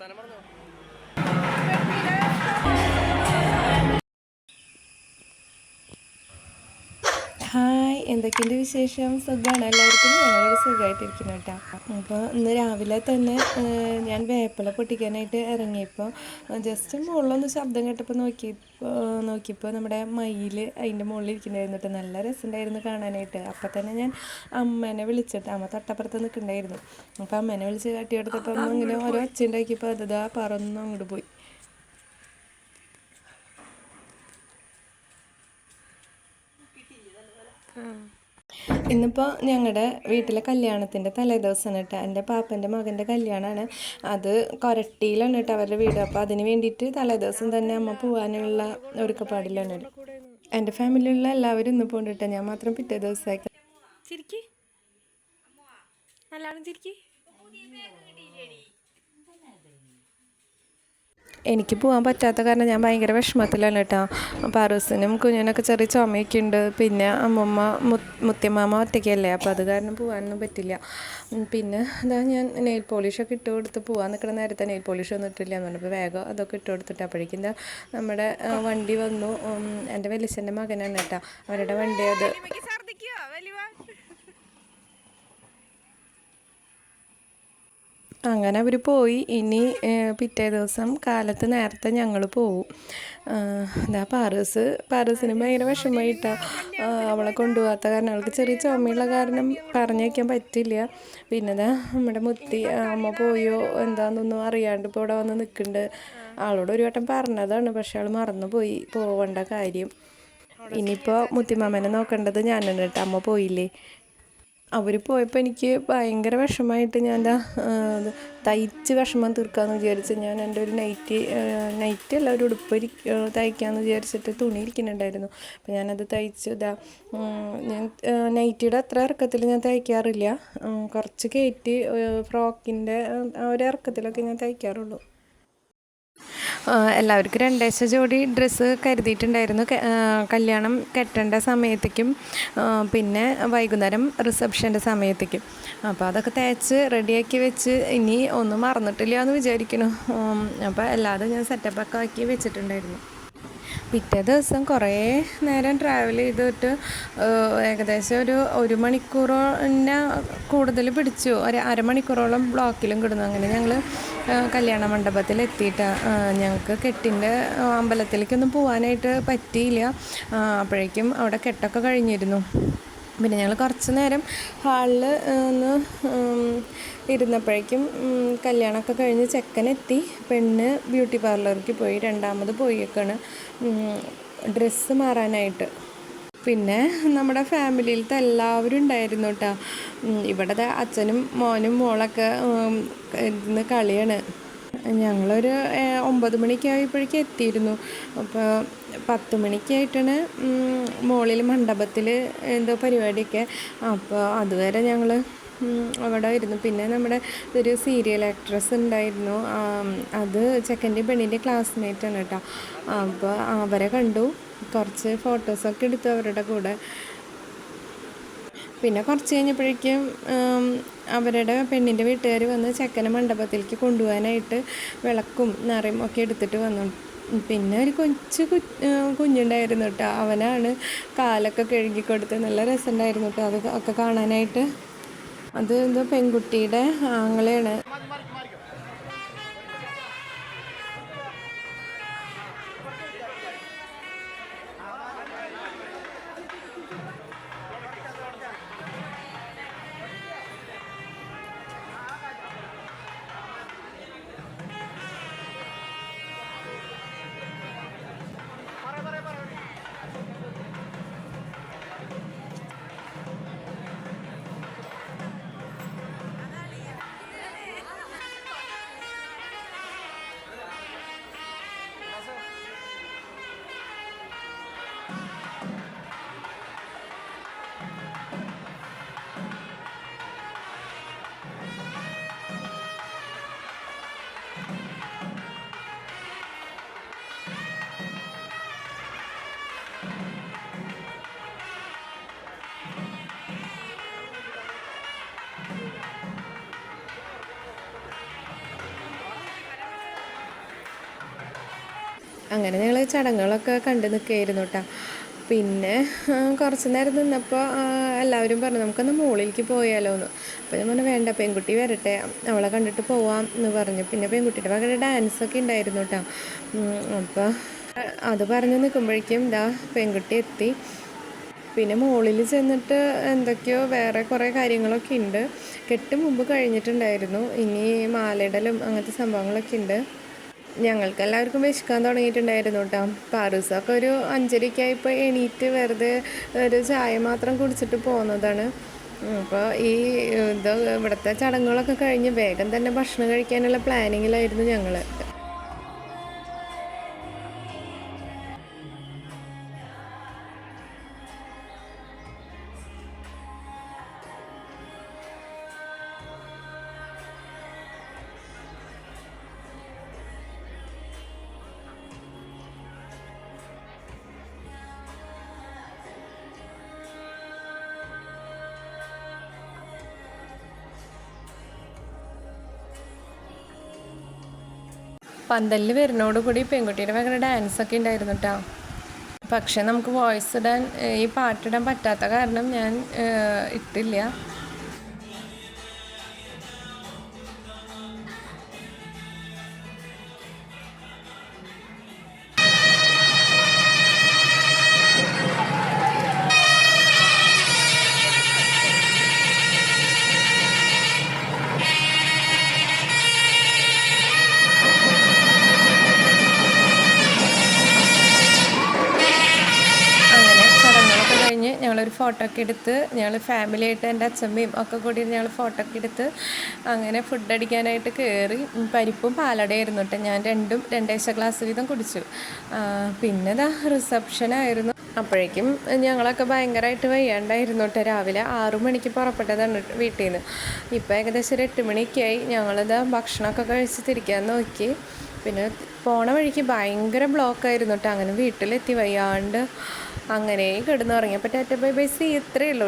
വർത്താനം പറഞ്ഞോ എന്തൊക്കെയുണ്ട് വിശേഷം? സുഖമാണ് എല്ലാവർക്കും വളരെ സുഖമായിട്ടിരിക്കുന്നു കേട്ടോ. അപ്പോൾ ഇന്ന് രാവിലെ തന്നെ ഞാൻ വേപ്പില പൊട്ടിക്കാനായിട്ട് ഇറങ്ങിയപ്പോൾ ജസ്റ്റ് മുകളിലൊന്ന് ശബ്ദം കേട്ടപ്പോൾ നോക്കി നോക്കിയപ്പോൾ നമ്മുടെ മയിൽ അതിന്റെ മുകളിൽ ഇരിക്കുന്നുണ്ടായിരുന്നു കേട്ടോ. നല്ല രസമുണ്ടായിരുന്നു കാണാനായിട്ട്. അപ്പോൾ തന്നെ ഞാൻ അമ്മേനെ വിളിച്ചിട്ട് അമ്മ തട്ടപ്പുറത്ത് നിൽക്കുന്നുണ്ടായിരുന്നു. അപ്പോൾ അമ്മേനെ വിളിച്ച് കാട്ടിയെടുത്തപ്പോൾ അമ്മ ഇങ്ങനെ ഓരോ ഒച്ച ഉണ്ടാക്കിയപ്പോൾ അതാ പറന്ന് അങ്ങോട്ട് പോയി. ഇന്നിപ്പോൾ ഞങ്ങളുടെ വീട്ടിലെ കല്യാണത്തിന്റെ തലേദിവസമാണ് കേട്ടോ എന്റെ പാപ്പന്റെ മകന്റെ കല്യാണമാണ് അത് കൊരട്ടിയിലാണ് കേട്ടോ അവരുടെ വീട്. അപ്പോൾ അതിന് വേണ്ടിയിട്ട് തലേദിവസം തന്നെ അമ്മ പോകാനുള്ള ഒരുക്കപ്പാടിലാണ്. എന്റെ ഫാമിലിയിലുള്ള എല്ലാവരും ഇന്ന് പോകുന്നുണ്ട് കേട്ടോ ഞാൻ മാത്രം പിറ്റേ ദിവസമായി ചിരിക്കി. നല്ലോണം എനിക്ക് പോകാൻ പറ്റാത്ത കാരണം ഞാൻ ഭയങ്കര വിഷമത്തിലാണ് കേട്ടോ. പാറൂസിനും കുഞ്ഞിനൊക്കെ ചെറിയ ചുമയൊക്കെ ഉണ്ട് പിന്നെ അമ്മമ്മ മുത്ത് മുത്തിയമ്മാമ ഒറ്റയ്ക്കല്ലേ? അപ്പോൾ അത് കാരണം പോകാനൊന്നും പറ്റില്ല. പിന്നെ അതാ ഞാൻ നെയിൽ പോളിഷൊക്കെ ഇട്ട് കൊടുത്ത് പോകാൻ നിൽക്കുന്ന നേരത്തെ നെയിൽ പോളിഷ് ഒന്നും ഇട്ടില്ല എന്ന് പറഞ്ഞപ്പോൾ വേഗം അതൊക്കെ ഇട്ട് കൊടുത്തിട്ട് അപ്പോഴേക്കും നമ്മുടെ വണ്ടി വന്നു. എന്റെ വലിച്ചന്റെ മകനാണ് കേട്ടോ. അവരുടെ വണ്ടി അത് അങ്ങനെ അവർ പോയി. ഇനി പിറ്റേ ദിവസം കാലത്ത് നേരത്തെ ഞങ്ങൾ പോവും. എന്താ പാറസ് പാറസിന് ഭയങ്കര വിഷമമായിട്ടാ. അവളെ കൊണ്ടുപോകാത്ത കാരണം അവൾക്ക് ചെറിയ ചുമയുള്ള കാരണം പറഞ്ഞു പറഞ്ഞേക്കാൻ പറ്റില്ല. പിന്നെ ദാ നമ്മുടെ മുത്തി അമ്മ പോയോ എന്താണെന്നൊന്നും അറിയാണ്ട് ഇപ്പോൾ ഇവിടെ വന്ന് നിൽക്കുന്നുണ്ട് ആളോട് ഒരു വട്ടം പറഞ്ഞതാണ് പക്ഷെ അവൾ മറന്നുപോയി. പോവേണ്ട കാര്യം. ഇനിയിപ്പോൾ മുത്തിമാമനെ നോക്കേണ്ടത് ഞാനാണ് കേട്ടോ. അമ്മ പോയില്ലേ? അവർ പോയപ്പോൾ എനിക്ക് ഭയങ്കര വിഷമമായിട്ട് ഞാൻ എന്താ തയ്ച്ച് വിഷമം തീർക്കാമെന്ന് വിചാരിച്ച് ഞാൻ എന്റെ ഒരു നൈറ്റ് നൈറ്റ് അല്ല ഒരു ഉടുപ്പ് തയ്ക്കാമെന്ന് വിചാരിച്ചിട്ട് തുണി ഇരിക്കുന്നുണ്ടായിരുന്നു. അപ്പോൾ ഞാനത് തയ്ച്ച് ഇതാ ഞാൻ നൈറ്റിയുടെ അത്ര ഇറക്കത്തിൽ ഞാൻ തയ്ക്കാറില്ല. കുറച്ച് കയറ്റി ഫ്രോക്കിന്റെ ഒരു ഇറക്കത്തിലൊക്കെ ഞാൻ തയ്ക്കാറുള്ളൂ. എല്ലാവർക്കും രണ്ടാഴ്ച ജോഡി ഡ്രസ്സ് കരുതിയിട്ടുണ്ടായിരുന്നു. കല്യാണം കെട്ടേണ്ട സമയത്തേക്കും പിന്നെ വൈകുന്നേരം റിസപ്ഷന്റെ സമയത്തേക്കും. അപ്പോൾ അതൊക്കെ തേച്ച് റെഡിയാക്കി വെച്ച് ഇനി ഒന്നും മറന്നിട്ടില്ല എന്ന് വിചാരിക്കുന്നു അപ്പോൾ എല്ലാതും ഞാൻ സെറ്റപ്പൊക്കെ ആക്കി വെച്ചിട്ടുണ്ടായിരുന്നു. പിറ്റേ ദിവസം കുറേ നേരം ട്രാവൽ ചെയ്തിട്ട് ഏകദേശം ഒരു ഒരു മണിക്കൂറിന് കൂടുതൽ പിടിച്ചു. ഒരു അരമണിക്കൂറോളം ബ്ലോക്കിലും കിടന്നു. അങ്ങനെ ഞങ്ങൾ കല്യാണ മണ്ഡപത്തിൽ എത്തിയിട്ട് ഞങ്ങൾക്ക് കെട്ടിന്റെ അമ്പലത്തിലേക്കൊന്നും പോകാനായിട്ട് പറ്റിയില്ല. അപ്പോഴേക്കും അവിടെ കെട്ടൊക്കെ കഴിഞ്ഞിരുന്നു. പിന്നെ ഞങ്ങൾ കുറച്ച് നേരം ഹാളിൽ ഒന്ന് ഇരുന്നപ്പോഴേക്കും കല്യാണമൊക്കെ കഴിഞ്ഞ് ചെക്കനെത്തി. പെണ്ണ് ബ്യൂട്ടി പാർലറിലേക്ക് പോയി രണ്ടാമത് പോയേക്കാണ്. ഡ്രസ്സ് മാറാനായിട്ട്. പിന്നെ നമ്മുടെ ഫാമിലിയിലത്തെ എല്ലാവരും ഉണ്ടായിരുന്നു കേട്ടോ ഇവിടെ ദേ അച്ഛനും മോനും മോളൊക്കെ ഇന്ന് കളിയാണ്. ഞങ്ങളൊരു ഒമ്പത് മണിക്കായപ്പോഴേക്കും എത്തിയിരുന്നു. അപ്പോൾ പത്ത് മണിക്കായിട്ടാണ് മോളിൽ മണ്ഡപത്തിൽ എന്തോ പരിപാടിയൊക്കെ. അപ്പോൾ അതുവരെ ഞങ്ങൾ അവിടെ ഇരുന്നു. പിന്നെ നമ്മുടെ ഒരു സീരിയൽ ആക്ട്രസ് ഉണ്ടായിരുന്നു. അത് ചെക്കന്റെ പെണ്ണിന്റെ ആണ് കേട്ടോ അപ്പോൾ അവരെ കണ്ടു. കുറച്ച് ഫോട്ടോസൊക്കെ എടുത്തു അവരുടെ കൂടെ. പിന്നെ കുറച്ച് കഴിഞ്ഞപ്പോഴേക്കും അവരുടെ പെണ്ണിന്റെ വീട്ടുകാർ വന്ന് ചെക്കനെ മണ്ഡപത്തിലേക്ക് കൊണ്ടുപോകാനായിട്ട് വിളക്കും നിറയും ഒക്കെ എടുത്തിട്ട് വന്നു. പിന്നെ ഒരു കൊച്ചു കുഞ്ഞുണ്ടായിരുന്നു കേട്ടോ. അവനാണ് കാലൊക്കെ കഴുകി കൊടുത്ത് നല്ല രസമുണ്ടായിരുന്നു കേട്ടോ. അത് ഒക്കെ കാണാനായിട്ട്. അത് എന്തോ പെൺകുട്ടിയുടെ ആങ്ങളെയാണ്. അങ്ങനെ ഞങ്ങൾ ചടങ്ങുകളൊക്കെ കണ്ട് നിൽക്കുകയായിരുന്നു കേട്ടോ. പിന്നെ കുറച്ച് നേരം നിന്നപ്പോൾ എല്ലാവരും പറഞ്ഞു നമുക്കൊന്ന് മുകളിലേക്ക് പോയാലോ എന്ന് അപ്പോൾ ഞാൻ പറഞ്ഞു വേണ്ട പെൺകുട്ടി വരട്ടെ അവളെ കണ്ടിട്ട് പോവാം എന്ന് പറഞ്ഞു. പിന്നെ പെൺകുട്ടിയുടെ പകരം ഡാൻസൊക്കെ ഉണ്ടായിരുന്നു കേട്ടോ. അപ്പോൾ അത് പറഞ്ഞു നിൽക്കുമ്പോഴേക്കും ഇതാ പെൺകുട്ടി എത്തി. പിന്നെ മുകളിൽ ചെന്നിട്ട് എന്തൊക്കെയോ വേറെ കുറേ കാര്യങ്ങളൊക്കെ ഉണ്ട്. കെട്ട് മുമ്പ് കഴിഞ്ഞിട്ടുണ്ടായിരുന്നു. ഇനി മാലയിടലും അങ്ങനത്തെ സംഭവങ്ങളൊക്കെ ഉണ്ട്. ഞങ്ങൾക്ക് എല്ലാവർക്കും വിശക്കാൻ തുടങ്ങിയിട്ടുണ്ടായിരുന്നു കേട്ടോ. പാറൂസൊക്കെ ഒരു അഞ്ചരയ്ക്കായി ഇപ്പോൾ എണീറ്റ് വെറുതെ ഒരു ചായ മാത്രം കുടിച്ചിട്ട് പോകുന്നതാണ്. അപ്പോൾ ഈ ഇത് ഇവിടുത്തെ ചടങ്ങുകളൊക്കെ കഴിഞ്ഞ് വേഗം തന്നെ ഭക്ഷണം കഴിക്കാനുള്ള പ്ലാനിങ്ങിലായിരുന്നു ഞങ്ങൾ പന്തലിൽ വരുന്നതോടുകൂടി പെൺകുട്ടിയുടെ ഭയങ്കര ഡാൻസൊക്കെ ഉണ്ടായിരുന്നു കേട്ടോ പക്ഷെ നമുക്ക് വോയിസ് ഇടാൻ ഈ പാട്ടിടാൻ പറ്റാത്ത കാരണം ഞാൻ ഇട്ടില്ല. ഫോട്ടോ ഒക്കെ എടുത്ത് ഞങ്ങൾ ഫാമിലി ആയിട്ട് എന്റെ അച്ഛമ്മയും ഒക്കെ കൂടി ഞങ്ങൾ ഫോട്ടോ ഒക്കെ എടുത്ത് അങ്ങനെ ഫുഡ് അടിക്കാനായിട്ട് കയറി പരിപ്പും പാലടയായിരുന്നു കേട്ടോ. ഞാൻ രണ്ടും രണ്ടേശ ഗ്ലാസ് വീതം കുടിച്ചു. പിന്നെ ഇതാ റിസപ്ഷൻ ആയിരുന്നു. അപ്പോഴേക്കും ഞങ്ങളൊക്കെ ഭയങ്കരമായിട്ട് വയ്യാണ്ടായിരുന്നു കേട്ടോ. രാവിലെ ആറു മണിക്ക് പുറപ്പെട്ടതാണ് വീട്ടിൽ നിന്ന് ഇപ്പോൾ ഏകദേശം ഒരു എട്ട് മണിക്കായി ഞങ്ങളിത് ഭക്ഷണമൊക്കെ കഴിച്ച് തിരിക്കാൻ നോക്കി. പിന്നെ പോണ വഴിക്ക് ഭയങ്കര ബ്ലോക്കായിരുന്നു കേട്ടോ. അങ്ങനെ വീട്ടിലെത്തി വയ്യാണ്ട് അങ്ങനെ കിടന്നുറങ്ങി. അപ്പോൾ ടാറ്റ ബൈ ബൈ സി ഇത്രയേ ഉള്ളൂ.